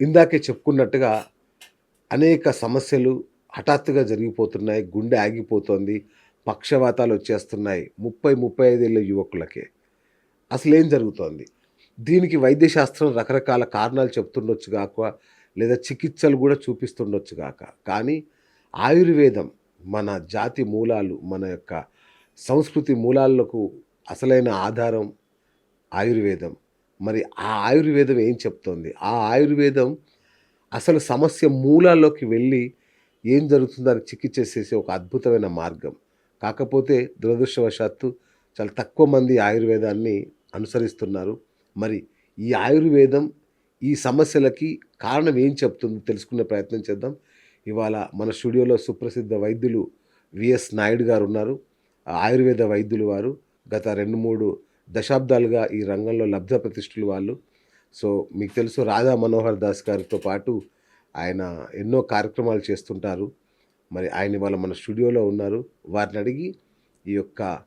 ఇందాకే చెప్పుకున్నట్టుగా అనేక సమస్యలు హఠాత్తుగా జరిగిపోతున్నాయి గుండె ఆగిపోతుంది పక్షవాతాలు వచ్చేస్తున్నాయి ముప్పై ముప్పై ఐదేళ్ళ యువకులకే. అసలు ఏం జరుగుతోంది? దీనికి వైద్యశాస్త్రం రకరకాల కారణాలు చెప్తుండొచ్చు కాక లేదా చికిత్సలు కూడా చూపిస్తుండొచ్చు కాక కానీ ఆయుర్వేదం మన జాతి మూలాలు మన యొక్క సంస్కృతి మూలాలకు అసలైన ఆధారం ఆయుర్వేదం. మరి ఆ ఆయుర్వేదం ఏం చెప్తోంది? ఆ ఆయుర్వేదం అసలు సమస్య మూలాల్లోకి వెళ్ళి ఏం జరుగుతుందో అని చికిత్స చేసే ఒక అద్భుతమైన మార్గం. కాకపోతే దురదృష్టవశాత్తు చాలా తక్కువ మంది ఆయుర్వేదాన్ని అనుసరిస్తున్నారు. మరి ఈ ఆయుర్వేదం ఈ సమస్యలకి కారణం ఏం చెప్తుందో తెలుసుకునే ప్రయత్నం చేద్దాం. ఇవాళ మన స్టూడియోలో సుప్రసిద్ధ వైద్యులు విఎస్ నాయుడు గారు ఉన్నారు. ఆయుర్వేద వైద్యులు వారు గత రెండు మూడు దశాబ్దాలుగా ఈ రంగంలో లబ్ధ ప్రతిష్ఠులు వాళ్ళు. సో మీకు తెలుసు రాధా మనోహర్ దాస్ గారితో పాటు ఆయన ఎన్నో కార్యక్రమాలు చేస్తుంటారు. మరి ఆయన ఇవాళ మన స్టూడియోలో ఉన్నారు. వారిని అడిగి ఈ యొక్క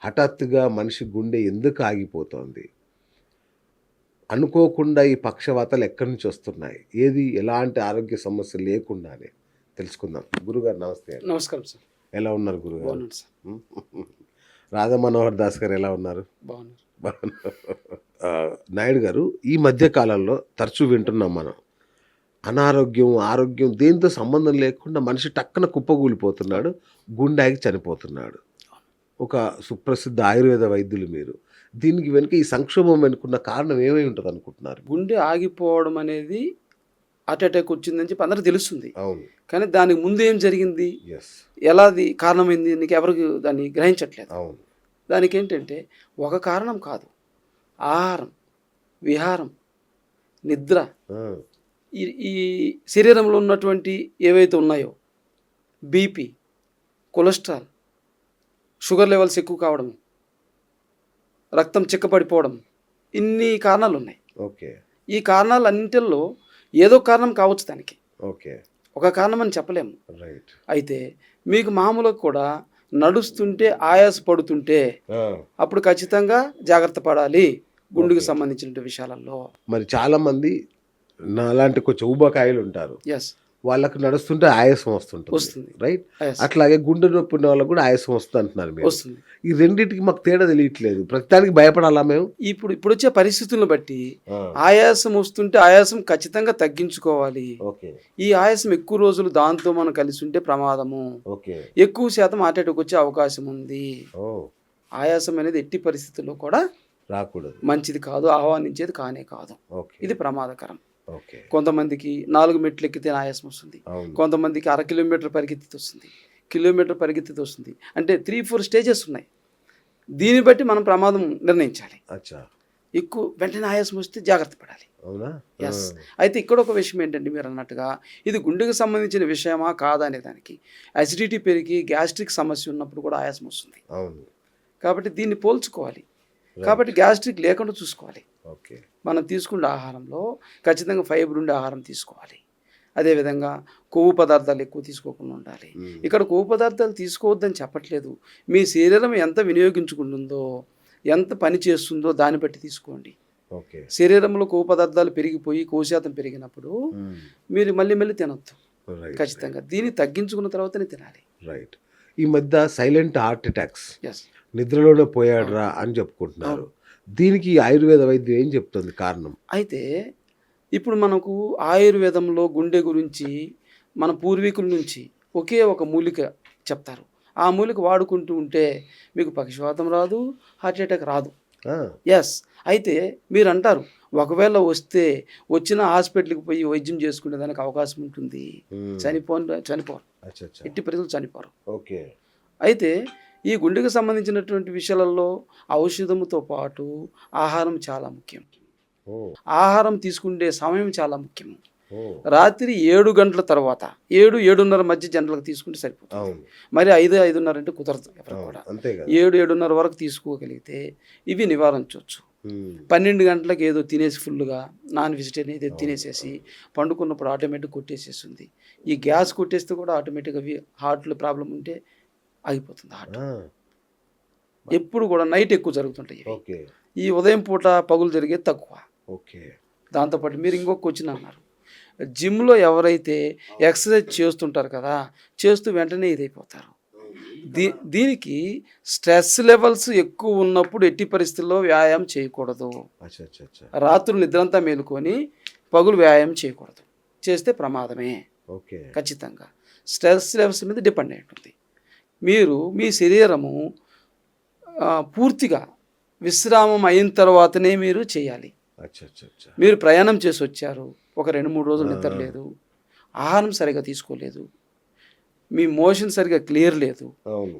హఠాత్తుగా మనిషి గుండె ఎందుకు ఆగిపోతోంది? అనుకోకుండా ఈ పక్షవాతాలు ఎక్కడి నుంచి వస్తున్నాయి? ఏది ఎలాంటి ఆరోగ్య సమస్య లేకుండానే తెలుసుకుందాం. గురుగారు నమస్తే. నమస్కారం సార్. ఎలా ఉన్నారు గురుగారు? రాధా మనోహర్ దాస్ గారు ఎలా ఉన్నారు? బాగున్నారు. నాయుడు గారు ఈ మధ్య కాలంలో తరచూ వింటున్నాం మనం. అనారోగ్యం ఆరోగ్యం దేంతో సంబంధం లేకుండా మనిషి టక్కన కుప్పగూలిపోతున్నాడు గుండాకి చనిపోతున్నాడు. ఒక సుప్రసిద్ధ ఆయుర్వేద వైద్యులు మీరు. దీనికి వెనుక ఈ సంక్షోభం వెనుకున్న కారణం ఏమై ఉంటుంది అనుకుంటున్నారు గుండె ఆగిపోవడం అనేది హార్ట్ అటాక్ వచ్చిందని చెప్పి అందరికీ తెలుస్తుంది. కానీ దానికి ముందు ఏం జరిగింది? ఎస్ ఎలా అది కారణమైంది? నీకు ఎవరికి దాన్ని గ్రహించట్లేదు. దానికి ఏంటంటే ఒక కారణం కాదు. ఆహారం విహారం నిద్ర ఈ శరీరంలో ఉన్నటువంటి ఏవైతే ఉన్నాయో బీపీ కొలెస్ట్రాల్ షుగర్ లెవెల్స్ ఎక్కువ కావడం రక్తం చిక్కపడిపోవడం ఇన్ని కారణాలు ఉన్నాయి. ఓకే. ఈ కారణాలన్నింటిలో ఏదో కారణం కావచ్చు దానికి. ఓకే. ఒక కారణం అని చెప్పలేము. రైట్. అయితే మీకు మామూలుగా కూడా నడుస్తుంటే ఆయాస పడుతుంటే అప్పుడు ఖచ్చితంగా జాగ్రత్త పడాలి గుండెకి. సంబంధించిన విషయాలలో. మరి చాలా మంది నాలాంటి కొంచెం ఊబకాయలు ఉంటారు. ఎస్ వాళ్ళకు నడుస్తుంటే ఆయాసం వస్తుంటుంది. వస్తుంది. రైట్ అట్లాగే గుండె నొప్పి ఉన్న వాళ్ళకు కూడా ఆయాసం వస్తుంది అంటున్నారు మీరు. వస్తుంది. ఈ రెండింటికి మాకు తేడా తెలియట్లేదు. ప్రతిదానికి భయపడాలా మేము? ఇప్పుడు ఇప్పుడు వచ్చే పరిస్థితులను బట్టి ఆయాసం వస్తుంటే ఆయాసం ఖచ్చితంగా తగ్గించుకోవాలి. ఈ ఆయాసం ఎక్కువ రోజులు దాంతో మనం కలిసి ఉంటే ప్రమాదము. ఓకే. ఎక్కువ శాతం హార్ట్ అటాక్ వచ్చే అవకాశం ఉంది. ఆయాసం అనేది ఎట్టి పరిస్థితుల్లో కూడా రాకూడదు. మంచిది కాదు ఆహ్వానించేది కానే కాదు. ఇది ప్రమాదకరం. కొంతమందికి నాలుగు మెట్లు ఎక్కితే ఆయాసం వస్తుంది. కొంతమందికి అర కిలోమీటర్ పరిగెత్తి వస్తుంది. కిలోమీటర్ పరిగెత్తి వస్తుంది. అంటే త్రీ ఫోర్ స్టేజెస్ ఉన్నాయి. దీన్ని బట్టి మనం ప్రమాదం నిర్ణయించాలి. అచ్చా. ఎక్కువ వెంటనే ఆయాసం వస్తే జాగ్రత్త పడాలి. ఎస్ అయితే ఇక్కడ ఒక విషయం ఏంటంటే మీరు అన్నట్టుగా ఇది గుండెకు సంబంధించిన విషయమా కాదా అనే దానికి అసిడిటీ పెరిగి గ్యాస్ట్రిక్ సమస్య ఉన్నప్పుడు కూడా ఆయాసం వస్తుంది. కాబట్టి దీన్ని పోల్చుకోవాలి. కాబట్టి గ్యాస్ట్రిక్ లేకుండా చూసుకోవాలి. ఓకే. మనం తీసుకునే ఆహారంలో ఖచ్చితంగా ఫైబర్ ఉండే ఆహారం తీసుకోవాలి. అదేవిధంగా కొవ్వు పదార్థాలు ఎక్కువ తీసుకోకుండా ఉండాలి. మ్మ్. ఇక్కడ కొవ్వు పదార్థాలు తీసుకోవద్దని చెప్పట్లేదు. మీ శరీరం ఎంత వినియోగించుకుంటుందో ఎంత పని చేస్తుందో దాన్ని బట్టి తీసుకోండి. శరీరంలో కొవ్వు పదార్థాలు పెరిగిపోయి కొవ్వు శాతం పెరిగినప్పుడు మ్మ్. మీరు మళ్ళీ మళ్ళీ తినొద్దు. ఖచ్చితంగా. దీన్ని తగ్గించుకున్న తర్వాతనే తినాలి. రైట్ ఈ మధ్య సైలెంట్ హార్ట్ అటాక్స్. నిద్రలోనే పోయాడురా అని చెప్పుకుంటున్నారు. దీనికి ఆయుర్వేద వైద్యం ఏం చెప్తుంది కారణం? అయితే ఇప్పుడు మనకు ఆయుర్వేదంలో గుండె గురించి మన పూర్వీకుల నుంచి ఒకే ఒక మూలిక చెప్తారు. ఆ మూలిక వాడుకుంటూ ఉంటే మీకు పక్షవాతం రాదు హార్ట్ అటాక్ రాదు. ఎస్ అయితే మీరు అంటారు ఒకవేళ వస్తే వచ్చిన హాస్పిటల్కి పోయి వైద్యం చేసుకునే దానికి అవకాశం ఉంటుంది. మ్మ్. చనిపో చనిపోరు. ఎట్టి పరిస్థితులు చనిపోరు. ఓకే. అయితే ఈ గుండెకు సంబంధించినటువంటి విషయాలలో ఔషధముతో పాటు ఆహారం చాలా ముఖ్యం. ఆహారం తీసుకునే సమయం చాలా ముఖ్యం. రాత్రి ఏడు గంటల తర్వాత ఏడు ఏడున్నర మధ్య జనరల్గా తీసుకుంటే సరిపోతుంది. మరి ఐదు ఐదున్నర అంటే కుదరదు ఎవరు కూడా. ఏడు ఏడున్నర వరకు తీసుకోగలిగితే ఇవి నివారించవచ్చు. పన్నెండు గంటలకు ఏదో తినేసి ఫుల్గా నాన్ వెజిటేరియన్ ఏదో తినేసేసి పండుకున్నప్పుడు ఆటోమేటిక్ కొట్టేసేస్తుంది. ఈ గ్యాస్ కొట్టేస్తే కూడా ఆటోమేటిక్గా అవి హార్ట్లో ప్రాబ్లం ఉంటే ఆగిపోతుంది హార్ట్. ఎప్పుడు కూడా నైట్ ఎక్కువ జరుగుతుంటాయి ఈ ఉదయం పూట పగులు జరిగేది తక్కువ. ఓకే. దాంతోపాటు మీరు ఇంకొక క్వశ్చన్ అన్నారు. జిమ్లో ఎవరైతే ఎక్సర్సైజ్ చేస్తుంటారు కదా చేస్తూ వెంటనే ఇదైపోతారు. దీ దీనికి స్ట్రెస్ లెవెల్స్ ఎక్కువ ఉన్నప్పుడు ఎట్టి పరిస్థితుల్లో వ్యాయామం చేయకూడదు. రాత్రులు నిద్రంతా మేలుకొని పగులు వ్యాయామం చేయకూడదు. చేస్తే ప్రమాదమే. ఓకే. ఖచ్చితంగా. స్ట్రెస్ లెవెల్స్ మీద డిపెండ్ అయి ఉంటుంది. మీరు మీ శరీరము పూర్తిగా విశ్రామం అయిన తర్వాతనే మీరు చేయాలి. మీరు ప్రయాణం చేసి వచ్చారు. ఒక రెండు మూడు రోజులు నిద్ర లేదు. ఆహారం సరిగా తీసుకోలేదు. మీ మోషన్ సరిగా క్లియర్ లేదు.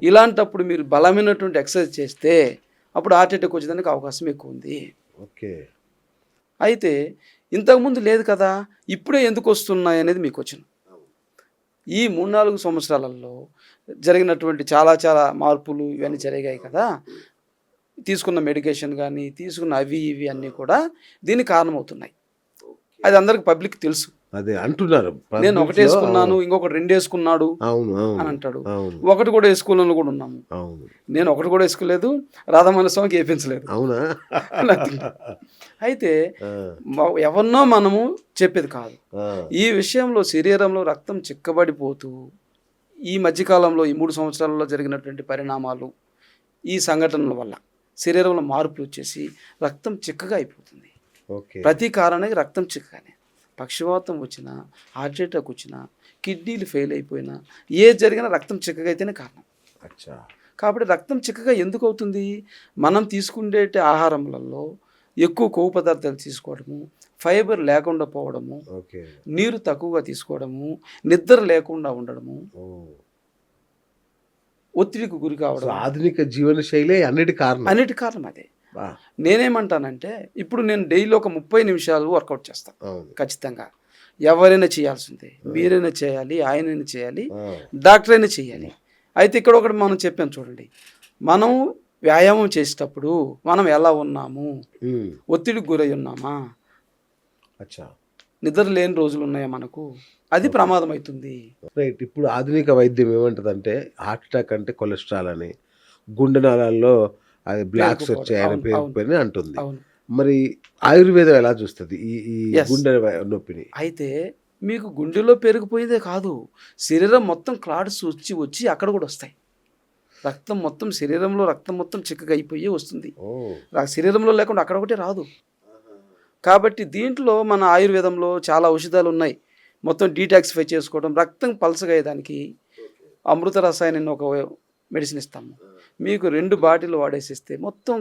ఇలాంటప్పుడు మీరు బలమైనటువంటి ఎక్సర్సైజ్ చేస్తే అప్పుడు హార్ట్ అటాక్ వచ్చేదానికి అవకాశం ఎక్కువ ఉంది. ఓకే. అయితే ఇంతకుముందు లేదు కదా ఇప్పుడే ఎందుకు వస్తున్నాయి అనేది మీకు వచ్చిన. ఈ మూడు నాలుగు సంవత్సరాలలో జరిగినటువంటి చాలా చాలా మార్పులు ఇవన్నీ జరిగాయి కదా. తీసుకున్న మెడికేషన్ కానీ తీసుకున్న అవి ఇవి అన్నీ కూడా దీనికి కారణమవుతున్నాయి. అది అందరికి పబ్లిక్ తెలుసు. అదే అంటున్నారు. నేను ఒకటి వేసుకున్నాను ఇంకొకటి రెండు వేసుకున్నాడు అవును అని అంటాడు. ఒకటి కూడా వేసుకోవాలని కూడా ఉన్నాము. అవును. నేను ఒకటి కూడా వేసుకోలేదు రాధామణ స్వామికి వేపించలేదు. అవునా. అయితే ఎవరినో మనము చెప్పేది కాదు. ఈ విషయంలో శరీరంలో రక్తం చిక్కబడిపోతూ ఈ మధ్యకాలంలో ఈ మూడు సంవత్సరాలలో జరిగినటువంటి పరిణామాలు ఈ సంఘటనల వల్ల శరీరంలో మార్పులు వచ్చేసి రక్తం చిక్కగా అయిపోతుంది. ప్రతి కారణానికి రక్తం చిక్కగానే పక్షవాతం వచ్చినా హార్ట్ అటాక్ వచ్చినా కిడ్నీలు ఫెయిల్ అయిపోయినా ఏ జరిగినా రక్తం చిక్కగా అయితేనే కారణం. అచ్చా. కాబట్టి రక్తం చిక్కగా ఎందుకు అవుతుంది? మనం తీసుకునే ఆహారములలో ఎక్కువ కొవ్వు పదార్థాలు తీసుకోవడము ఫైబర్ లేకుండా పోవడము నీరు తక్కువగా తీసుకోవడము నిద్ర లేకుండా ఉండడము. ఒత్తిడికి గురి కావడం ఆధునిక జీవన శైలి అన్నిటి కారణం. అన్నిటి కారణం అదే. నేనేమంటానంటే ఇప్పుడు నేను డైలీ ఒక ముప్పై నిమిషాలు వర్కౌట్ చేస్తాను ఖచ్చితంగా. ఎవరైనా చేయాల్సిందే. మీరైనా చేయాలి ఆయనైనా చేయాలి డాక్టర్ అయినా చేయాలి. అయితే ఇక్కడ ఒకటి మనం చెప్పాం చూడండి. మనం వ్యాయామం చేసేటప్పుడు మనం ఎలా ఉన్నాము? ఒత్తిడికి గురై ఉన్నామా? అచ్చా. నిద్ర లేని రోజులు ఉన్నాయా మనకు? అది ప్రమాదం అవుతుంది రైట్ ఇప్పుడు ఆధునిక వైద్యం ఏమంటదంటే హార్ట్ అటాక్ అంటే కొలెస్ట్రాల్ అని. గుండె నాళాల్లో అది బ్లాక్స్. వచ్చాయని అవును, పేరుకుపోయి అంటుంది. మరి ఆయుర్వేదం ఎలా చూస్తుంది? ఈ ఈ. గుండె నొప్పిని. అయితే మీకు గుండెలో పెరిగిపోయేదే కాదు శరీరం మొత్తం క్లాడ్స్ వచ్చి వచ్చి అక్కడ కూడా వస్తాయి. రక్తం మొత్తం శరీరంలో రక్తం మొత్తం చిక్కగా అయిపోయి వస్తుంది శరీరంలో లేకుండా అక్కడ ఒకటి రాదు. కాబట్టి దీంట్లో మన ఆయుర్వేదంలో చాలా ఔషధాలు ఉన్నాయి మొత్తం డీటాక్సిఫై చేసుకోవడం రక్తం పలసగా అయ్యేదానికి అమృత రసాయన ఒక మెడిసిన్ ఇస్తాము. మీకు రెండు బాటిల్ వాడేసిస్తే మొత్తం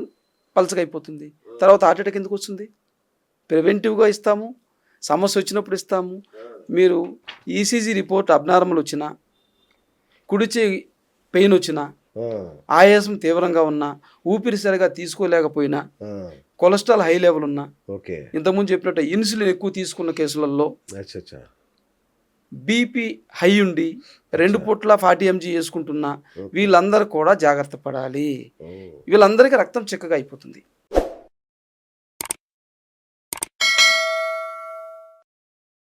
పలసగా అయిపోతుంది తర్వాత హార్ట్ అటాక్ ఎందుకు వస్తుంది? ప్రివెంటివ్గా ఇస్తాము సమస్య వచ్చినప్పుడు ఇస్తాము. మీరు ఈసీజీ రిపోర్ట్ అబ్నార్మల్ వచ్చినా కుడిచే పెయిన్ వచ్చినా ఆయాసం తీవ్రంగా ఉన్నా ఊపిరి సరిగా తీసుకోలేకపోయినా కొలెస్ట్రాల్ హై లెవెల్ ఉన్నా ఓకే. ఇంతకుముందు చెప్పినట్టు ఇన్సులిన్ ఎక్కువ తీసుకున్న కేసులలో బీపీ హై ఉండి రెండు పూట్ల ఫార్టీ ఎంజీ వేసుకుంటున్నా వీళ్ళందరూ కూడా జాగ్రత్త పడాలి. వీళ్ళందరికీ రక్తం చిక్కగా అయిపోతుంది.